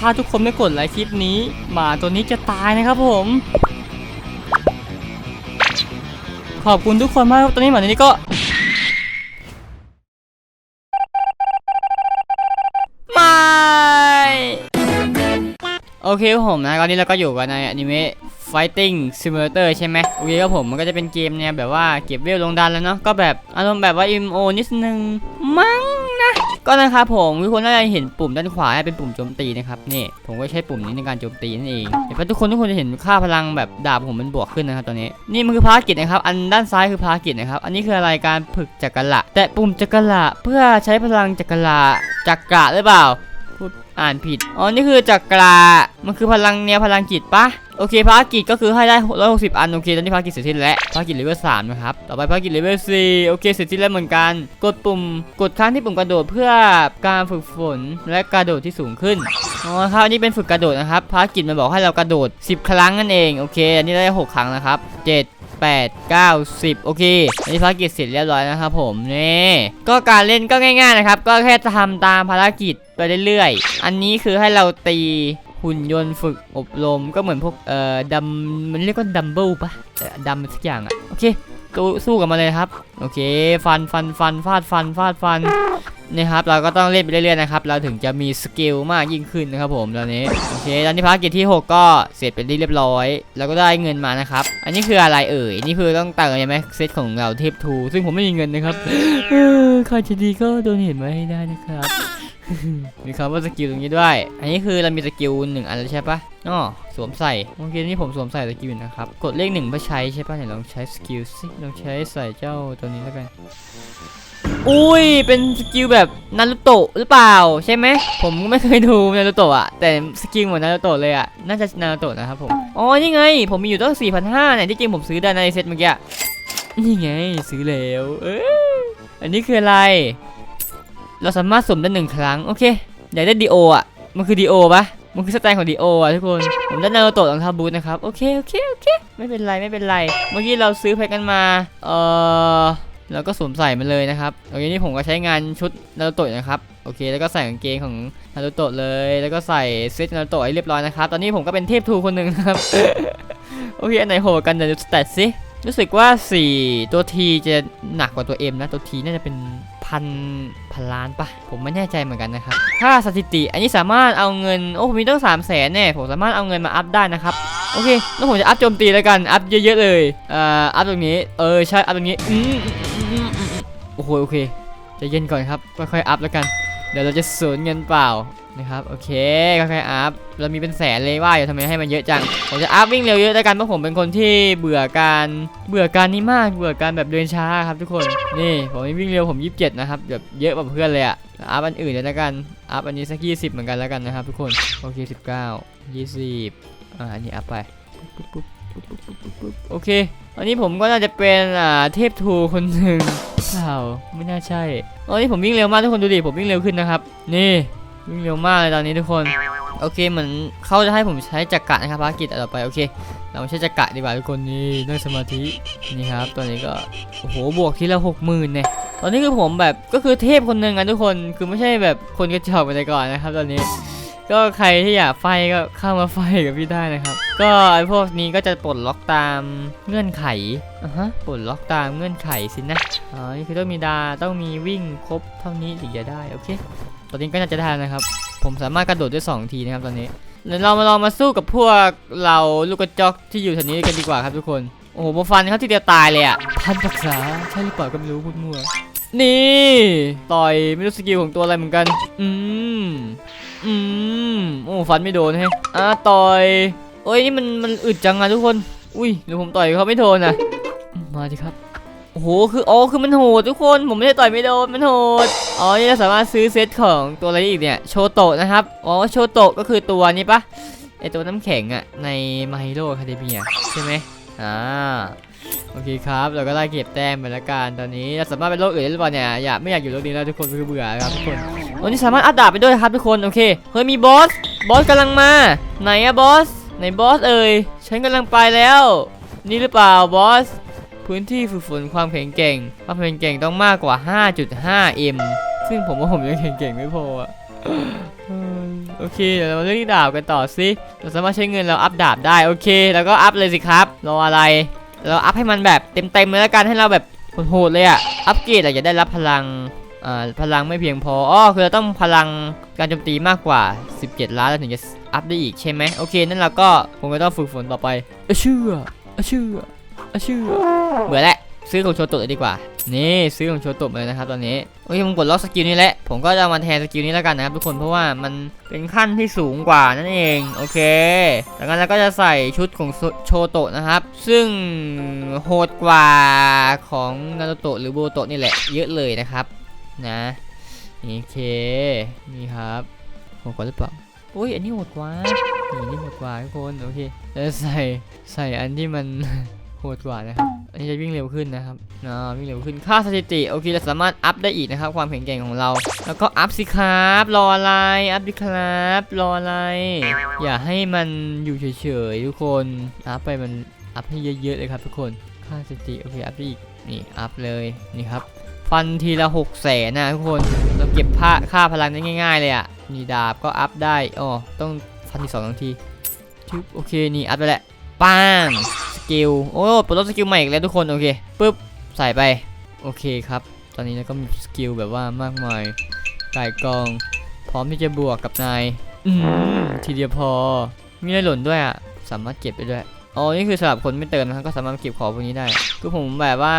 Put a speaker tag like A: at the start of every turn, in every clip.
A: ถ้าทุกคนไม่กดไลค์คลิปนี้ หมาตัวนี้จะตายนะครับผม ขอบคุณทุกคนมากครับตอนนี้หมาตัวนี้ก็ไม่โอเคครับผมนะตอนนี้เราก็อยู่กันในอนิเมะ Fighting Simulator ใช่ไหมโอเคครับผมมันก็จะเป็นเกมเนี่ยแบบว่าเก็บเวลลงดันแล้วเนาะก็แบบอารมณ์แบบว่า MO นิดนึง ก็นะครับผมทุกคนน่าจะเห็นปุ่มด้านขวาเป็นปุ่มโจมตีนะครับนี่ผมก็ใช้ปุ่มนี้ในการโจมตีนั่นเองเห็นปะทุกคนทุกคนจะเห็นค่าพลังแบบดาบผมมันบวกขึ้นนะครับตอนนี้นี่มันคือภารกิจนะครับอันด้านซ้ายคือภารกิจนะครับอันนี้คืออะไรการฝึกจักรละแต่ปุ่มจักรละเพื่อใช้พลังจักรละจักระหรือเปล่าพูดอ่านผิดอ๋อนี่คือจักรามันคือพลังแนวพลังจิตปะ โอเคภารกิจก็คือให้ได้ 160 อัน โอเค ตอนนี้ภารกิจเสร็จสิ้นแล้วภารกิจเลเวล3นะครับ ต่อไปภารกิจเลเวล4โอเค เสร็จสิ้นแล้วเหมือนกัน กดปุ่ม กดค้างที่ปุ่มกระโดดเพื่อการฝึกฝนและกระโดดที่สูงขึ้น อ๋อครับอันนี้เป็นฝึกกระโดดนะครับ ภารกิจมันบอกให้เรากระโดด 10 ครั้งนั่นเอง โอเค อันนี้ได้ 6 ครั้งนะครับ 7 8 9 10 โอเคอันนี้ภารกิจเสร็จเรียบร้อยนะครับผมนี่ก็การเล่นก็ง่าย ๆนะครับ ก็แค่ทำตามภารกิจไปเรื่อยๆ อันนี้คือให้เราตี หุ่นยนต์ฝึกอบรมก็เหมือนพวกเอ่อดัมมันเรียกว่าดัมเบิลปะดัมสักอย่างอะโอเคสู้สู้กันมาเลยครับ โอเค ฟันฟันฟันฟาดฟันฟาดฟัน นี่ครับเราก็ต้องเล่นไปเรื่อยๆนะครับเราถึงจะมีสกิลมากยิ่งขึ้นนะครับผมตอนนี้โอเคตอนนี้ภารกิจที่ 6 ก็เสร็จเป็นที่เรียบร้อย แล้วก็ได้เงินมานะครับอันนี้คืออะไรเอ่ยนี่คือต้องเติมใช่ไหมเซตของเราเทพทูซึ่งผมไม่มีเงินนะครับเออใครจะดีก็โดนเห็นมาให้ได้นะครับมีคำว่าสกิลตรงนี้ด้วย อันนี้คือเรามีสกิลหนึ่งอันแล้วใช่ปะอ๋อสวมใส่โอเคนี่ผมสวมใส่สกิลอยู่นะครับ กดเลขหนึ่งเพื่อใช้ใช่ปะไหนลองใช้สกิลสิลองใช้ใส่เจ้าตัวนี้แล้วกัน อุ้ย เป็นสกิลแบบนารูโตะหรือเปล่าใช่ไหม ผมไม่เคยดูนารูโตะอะแต่สกิลเหมือนนารูโตะเลยอะน่าจะนารูโตะนะครับผม อ๋อ นี่ไง ผมมีอยู่ตั้ง4,500เนี่ยที่จริงผมซื้อได้ในเซ็ตเมื่อกี้ นี่ไง ซื้อแล้ว เอยอันนี้คืออะไร เราสามารถสมได้หนึ่งครั้ง โอเค อยากได้ดีโออะมันคือดีโอปะมันคือสไตล์ของดีโออะทุกคน ผมได้นารูโตะรองเท้าบูทนะครับ โอเค โอเค โอเค ไม่เป็นไร ไม่เป็นไร เมื่อกี้เราซื้อไปกันมา เอ่อ แล้วก็สวมใส่มันเลยนะครับโอเคนี่ผมก็ใช้งานชุดนารูโตะนะครับโอเค แล้วก็ใส่กางเกงของนารูโตะเลย แล้วก็ใส่เซตนารูโตะให้เรียบร้อยนะครับ ตอนนี้ผมก็เป็นเทพทูคนหนึ่งนะครับโอเคอันไหนโหกันเดี๋ยวดูสเตตสิรู้สึกว่า 4 ตัว T จะหนักกว่าตัว M นะ ตัว T น่าจะเป็นพันพันล้านปะผมไม่แน่ใจเหมือนกันนะครับถ้าสถิติ อันนี้สามารถเอาเงิน โอ้ผมมีตั้ง3 0 0แสนแน่ผมสามารถเอาเงินมาอัพได้นะครับ โอเคแล้วผมจะอัพโจมตีแล้วกัน อัพเยอะๆเลยเอ่ออัพตรงนี้ เออใช่ อัพตรงนี้อืมอืมอืมอืมโอ้โหโอเคจะเย็นก่อนครับ ค่อยๆอัพแล้วกัน เดี๋ยวเราจะสูญเงินเปล่านะครับ โอเค ค่อยๆอัพ เรามีเป็นแสนเลยว่าอย่าทำไมให้มันเยอะจัง ผมจะอัพวิ่งเร็วเยอะแล้วกัน เพราะผมเป็นคนที่เบื่อการ เบื่อการนี้มาก เบื่อการแบบเดินช้าครับทุกคน นี่ผมวิ่งเร็วผม 27 นะครับ แบบเยอะกว่าเพื่อนเลยอะอัพอันอื่นเลยแล้วกัน อัพอันนี้สัก 20 เหมือนกันแล้วกันนะครับทุกคน โอเค 19 20 อ่าอันนี้อัพไปโอเคอันนี้ผมก็น่าจะเป็นอ่าเทพทูคนหนึ่งเปล่าไม่น่าใช่ ตอนนี้ผมวิ่งเร็วมากทุกคนดูดิ ผมวิ่งเร็วขึ้นนะครับ นี่วิ่งเร็วมากเลยตอนนี้ทุกคน โอเคเหมือนเขาจะให้ผมใช้จักระนะครับภารกิจต่อไป โอเค เราใช้จักระดีกว่าทุกคนนี่นั่งสมาธิ นี่ครับ ตอนนี้ก็ โอ้โห บวกทีละหกหมื่นเนี่ย ตอนนี้คือผมแบบ ก็คือเทพคนหนึ่งอะทุกคน คือไม่ใช่แบบคนกระจอกไปแต่ก่อนนะครับตอนนี้ ก็ใครที่อยากไฟก็เข้ามาไฟกับพี่ได้นะครับ ก็ไอพวกนี้ก็จะปลดล็อกตามเงื่อนไขอะฮะปลดล็อกตามเงื่อนไขสินะอ๋อนี่คือต้องมีดาต้องมีวิ่งครบเท่านี้ถึงจะได้โอเคตอนนี้ก็น่าจะได้นะครับ ผมสามารถกระโดดได้สองทีนะครับตอนนี้เดี๋ยวเรามาลองมาสู้กับพวกเราลูกกระจอกที่อยู่แถวนี้กันดีกว่าครับทุกคนโอ้โหมาฟันเขาทีเดียวตายเลยอะพันปรักษาใช่หรือเปล่าก็ไม่รู้พูดมั่วนี่ ต่อยไม่รู้สกิลของตัวอะไรเหมือนกัน อืม อืมโอ้ฟันไม่โดนให้อ่าต่อยโอ้ยนี่มันมันอึดจังอะทุกคน อุ้ยหรือผมต่อยเขาไม่โดนอะมมาดิครับโอ้โหคืออ๋อคือมันโหดทุกคนผมไม่ได้ต่อยไม่โดนมันโหดอ๋อนี่เราสามารถซื้อเซตของตัวอะไรอีกเนี่ยโชโตะนะครับอ๋อโชโตะก็คือตัวนี้ปะไอตัวน้ำแข็งอะในมาฮิโร่คาเดเมียใช่ไหมอ่า โอเคครับ เราก็ได้เก็บแต้มไปแล้วกันตอนนี้เราสามารถไปโลกอื่นได้หรือเปล่าเนี่ยอยากไม่อยากอยู่โลกนี้แล้วทุกคนคือเบื่อครับทุกคนโอ้นี่สามารถอัพดาบไปด้วยครับทุกคนโอเคเฮ้ยมีบอสบอสกำลังมาไหนอะบอสไหนบอสเอ่ยฉันกำลังไปแล้ว นี่หรือเปล่าบอสพื้นที่ฝึกฝนความแข็งแกร่งความแข็งแกร่งต้องมากกว่า 5.5m ซึ่งผมว่าผมยังแข็งแกร่งไม่พออะโอเคเดี๋ยวเราเรื่องที่ดาบกันต่อสิเราสามารถใช้เงินเราอัพดาบได้โอเค แล้วก็อัพเลยสิครับรออะไร เราอัพให้มันแบบเต็มๆเลยแล้วกันให้เราแบบโหดๆเลยอะอัพเกรดอาจะได้รับพลังอ่าพลังไม่เพียงพออ๋อคือเราต้องพลังการโจมตีมากกว่า 17 ล้านแล้วถึงจะอัพได้อีกใช่ไหมโอเคนั่นเราก็คงจะต้องฝึกฝนต่อไปเอะเชื่อเอะเชื่อเอะเชื่อเบื่อแล้วซื้อของโชโตะดีกว่า นี่ซื้อของโชโตะเลยนะครับตอนนี้โอเคผมกดล็อกสกิลนี้แหละผมก็จะมาแทนสกิลนี้แล้วกันนะครับทุกคนเพราะว่ามันเป็นขั้นที่สูงกว่านั่นเองโอเคจากนั้นเราก็จะใส่ชุดของโชโตะนะครับ ซึ่งโหดกว่าของนารูโตะหรือโบโตะนี่แหละเยอะเลยนะครับนะโอเคนี่ครับโหดกว่าหรือเปล่าอุ้ยอันนี้โหดกว่านี่อันนี่โหดกว่าทุกคนโอเคแล้วใส่ใส่อันที่มันโหดกว่านะครับ นี้จะวิ่งเร็วขึ้นนะครับนะวิ่งเร็วขึ้น ค่าสถิติ โอเค เราสามารถอัพได้อีกนะครับ ความแข็งแกร่งของเรา แล้วก็อัพสิครับ รออะไร อัพดิครับ รออะไร อย่าให้มันอยู่เฉยๆทุกคน อัพไปมัน อัพให้เยอะๆเลยครับทุกคน ค่าสถิติ โอเค อัพได้อีก นี่ อัพเลย นี่ครับ ฟันทีละหกแสนนะทุกคน เราเก็บค่าค่าพลังได้ง่าย ๆ เลยอะนี่ดาบก็อัพได้อ๋อต้องฟันทีสองทีชึบโอเค นี่ อัพไปแล้วป้ง กิล โอ้ปลดล็อกสกิลใหม่อีกแล้วทุกคน โอเคปึ๊บ ใส่ไป โอเคครับ ตอนนี้เราก็มีสกิลแบบว่ามากมายไก่กอง พร้อมที่จะบวกกับนายทีเดียวพอ มีอะไรหล่นด้วยอะ สามารถเก็บไปด้วยอ๋อ นี่คือสำหรับคนไม่เติมนะครับก็สามารถเก็บของพวกนี้ได้ คือผมแบบว่า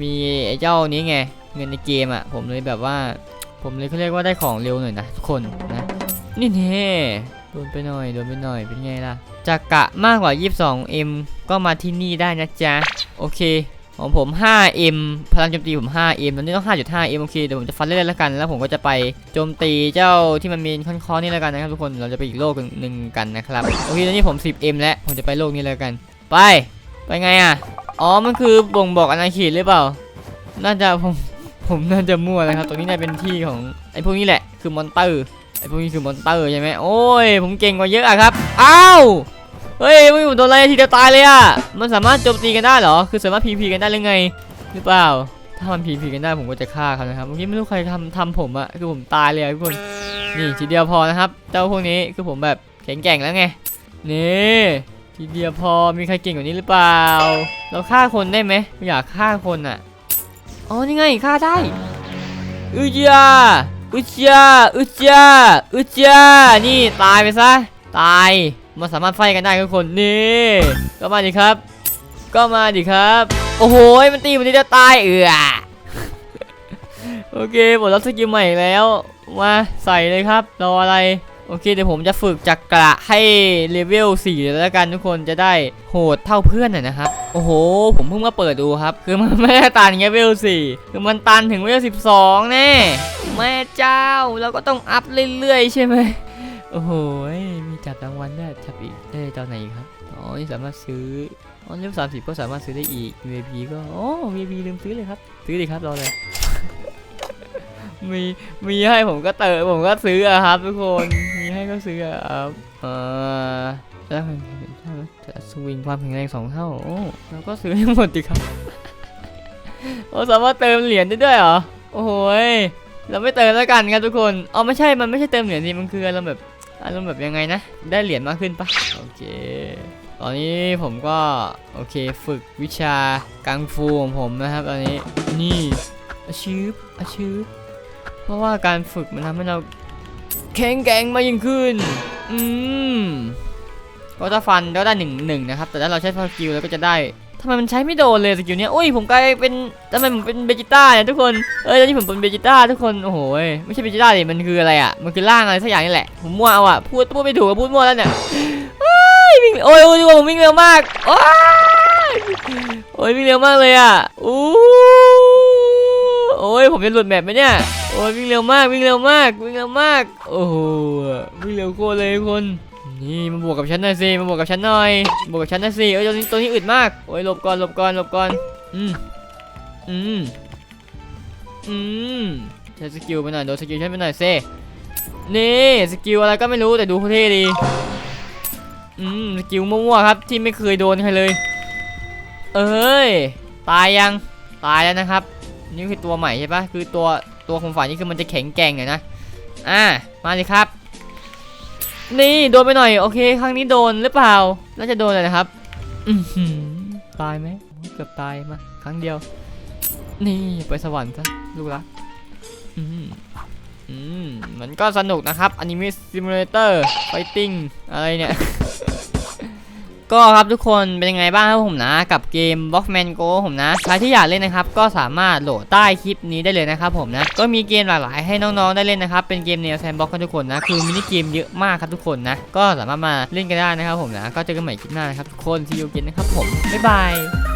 A: มีไอ้เจ้านี้ไง เงินในเกมอะ ผมเลยแบบว่า ผมเลยเขาเรียกว่าได้ของเร็วหน่อยนะทุกคนนะ นี่เน่โดนไปหน่อย โดนไปหน่อย เป็นไงล่ะ จากะมากกว่า 22M ก็มาที่นี่ได้นะจ๊ะ โอเค ของผม 5M พลังโจมตีผม 5M ตอนนี้ต้อง 5.5M โอเค เดี๋ยวผมจะฟันเล่นๆแล้วกัน แล้วผมก็จะไปโจมตีเจ้าที่มันมีค้อนๆนี่แล้วกันนะครับทุกคน เราจะไปอีกโลกหนึ่งกันนะครับ โอเค ตอนนี้ผม 10M แล้ว ผมจะไปโลกนี้แล้วกัน ไป ไปไงอะ อ๋อ มันคือบ่งบอกอาณาเขตหรือเปล่า น่าจะผม ผมน่าจะมั่วนะครับ ตรงนี้น่าเป็นที่ของไอ้พวกนี้แหละ คือมอนเตอร์ไอ้พวกนี้คือมอนเตอร์ใช่ไหมโอ้ย ผมเก่งกว่าเยอะอะครับ อ้าว เฮ้ยไม่ผมโดนอะไรทีเดียวตายเลยอะมันสามารถโจมตีกันได้เหรอ คือสามารถพีพีกันได้หรือไง หรือเปล่า ถ้ามันพีพีกันได้ผมก็จะฆ่าเขานะครับ เมื่อกี้ไม่รู้ใครทำทำผมอะคือผมตายเลยทุกคน นี่ทีเดียวพอนะครับ เจ้าพวกนี้คือผมแบบแข็งแกร่งแล้วไง นี่ทีเดียวพอ มีใครเก่งกว่านี้หรือเปล่า เราฆ่าคนได้ไหมไม่อยากฆ่าคนอะอ๋อ นี่ไงฆ่าได้อุจยาอุจยาอุจยาอุจยานี่ตายไปซะ ตาย มันสามารถไฟกันได้ทุกคนนี่ก็มาดิครับ ก็มาดิครับ โอ้โหมันตีมันจะตายเอือโอเคผมรับสกิลใหม่แล้วมาใส่เลยครับรออะไรโอเคเดี๋ยวผมจะฝึกจักระให้เลเวล4เลยแล้วกันทุกคนจะได้โหดเท่าเพื่อนน่ยนะครับ โอ้โห ผมเพิ่งมาเปิดดูครับ คือมันไม่ได้ตันแค่เลเวล4คือมันตันถึงเลเวล12 แน่แม่เจ้าเราก็ต้องอัพเรื่อยๆใช่ไหม โอ้โห มีจับรางวัลด้วยจับอีกได้เจ้าไหนครับ อ๋อ นี่สามารถซื้อ อ๋อเลเวลสามสิบก็สามารถซื้อได้อีก VIP ก็อ๋อ VIP ลืมซื้อเลยครับ ซื้อดิครับรอเลย มี มีให้ผมก็เติมผมก็ซื้ออะครับทุกคน มีให้ก็ซื้ออะครับ เอ่อแล้วจะสวิงความแข็งแรงสองเท่า โอ้เราก็ซื้อให้หมดดิครับ โอ้สามารถเติมเหรียญได้ด้วยเหรอ โอ้โหเราไม่เติมแล้วกันครับทุกคนอ๋อไม่ใช่ มันไม่ใช่เติมเหรียญสิมันคืออารมณ์แบบ อารมณ์แบบยังไงนะ ได้เหรียญมากขึ้นปะโอเค ตอนนี้ผมก็ โอเคฝึกวิชากังฟูของผมนะครับตอนนี้นี่อาชืบอาชืบเพราะว่าการฝึกมันทำให้เราแข็งแกร่งมากยิ่งขึ้น อืมก็ถ้าฟันก็ได้หนึ่งหนึ่งนะครับ แต่ถ้าเราใช้สกิลแล้วก็จะได้ ทำไมมันใช้ไม่โดนเลยสกิลเนี้ยโอ้ยผมกลายเป็นทำไมผมเป็นเบจิต้าเนี่ยทุกคน เอ้ยตอนนี้ผมเป็นเบจิต้าทุกคน โอ้โหยไม่ใช่เบจิต้าดิมันคืออะไรอะ มันคือร่างอะไรสักอย่างนี่แหละ ผมมั่วเอาอะ พูดพูดไม่ถูกพูดมั่วแล้วเนี่ยโอ้ยวิ่งโอ้ยโอ้ยผมวิ่งเร็วมากโอ้ยโอ้ยวิ่งเร็วมากเลยอะอู้โอ้ยผมจะหลุดแมปไหมเนี่ย โอ้ยวิ่งเร็วมากวิ่งเร็วมากวิ่งเร็วมาก โอ้โหวิ่งเร็วโคตรเลยทุกคน นี่มาบวกกับฉันหน่อยสิมาบวกกับฉันหน่อยบวกกับฉันหน่อยสิเอ้ยตัวนี้ตัวนี้อึดมากโอ้ยหลบก่อนหลบก่อนหลบก่อนอืมอืมอืมใช้สกิลไปหน่อยโดนสกิลฉันไปหน่อยสินี่สกิลอะไรก็ไม่รู้แต่ดูเท่ดีอืมสกิลมั่วๆครับที่ไม่เคยโดนใครเลย เอ้ยตายยังตายแล้วนะครับ นี่คือตัวใหม่ใช่ปะคือตัวตัวของฝ่ายนี้คือมันจะแข็งแกร่งหน่อยนะอ่ามาเลยครับ นี่โดนไปหน่อยโอเคครั้งนี้โดนหรือเปล่า น่าจะโดนเลยนะครับอือหือตายไหมเกือบตายมา ครั้งเดียว นี่ไปสวรรค์ซะลูกรักอืมอืมมันก็สนุกนะครับอนิเมะซิมูเลเตอร์ไฟติ้งอะไรเนี่ย ก็ครับทุกคนเป็นยังไงบ้างครับผมนะ กับเกม Boxman Go ผมนะใครที่อยากเล่นนะครับ ก็สามารถโหลดใต้คลิปนี้ได้เลยนะครับผมนะ ก็มีเกมหลากหลายให้น้องๆได้เล่นนะครับ เป็นเกมแนวแซนบ็อกซ์ทุกคนนะ คือมินิเกมเยอะมากครับทุกคนนะ ก็สามารถมาเล่นกันได้นะครับผมนะ ก็เจอกันใหม่คลิปหน้านะครับทุกคนที่ยูเกนนะครับผมบ๊ายบาย